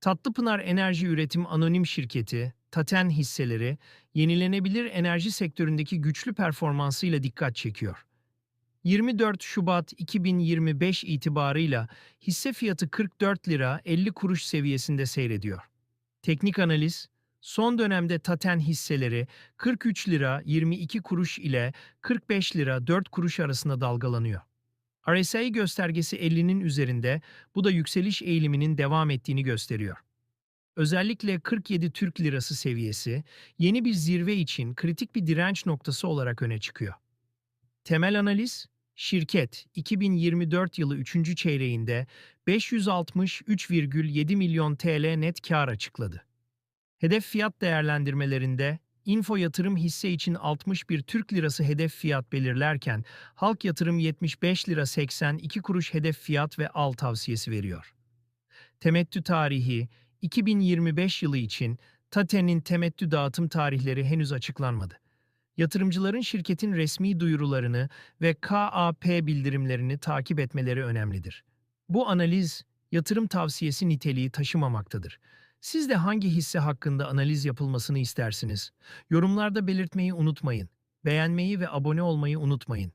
Tatlıpınar Enerji Üretim Anonim Şirketi, Taten hisseleri, yenilenebilir enerji sektöründeki güçlü performansıyla dikkat çekiyor. 24 Şubat 2025 itibarıyla hisse fiyatı 44 lira 50 kuruş seviyesinde seyrediyor. Teknik analiz, son dönemde Taten hisseleri 43 lira 22 kuruş ile 45 lira 4 kuruş arasında dalgalanıyor. RSI göstergesi 50'nin üzerinde, bu da yükseliş eğiliminin devam ettiğini gösteriyor. Özellikle 47 Türk Lirası seviyesi yeni bir zirve için kritik bir direnç noktası olarak öne çıkıyor. Temel analiz, şirket 2024 yılı 3. çeyreğinde 563,7 milyon TL net kar açıkladı. Hedef fiyat değerlendirmelerinde Info Yatırım hisse için 61 Türk Lirası hedef fiyat belirlerken Halk Yatırım 75 lira 82 kuruş hedef fiyat ve al tavsiyesi veriyor. Temettü tarihi 2025 yılı için TATE'nin temettü dağıtım tarihleri henüz açıklanmadı. Yatırımcıların şirketin resmi duyurularını ve KAP bildirimlerini takip etmeleri önemlidir. Bu analiz yatırım tavsiyesi niteliği taşımamaktadır. Siz de hangi hisse hakkında analiz yapılmasını istersiniz? Yorumlarda belirtmeyi unutmayın. Beğenmeyi ve abone olmayı unutmayın.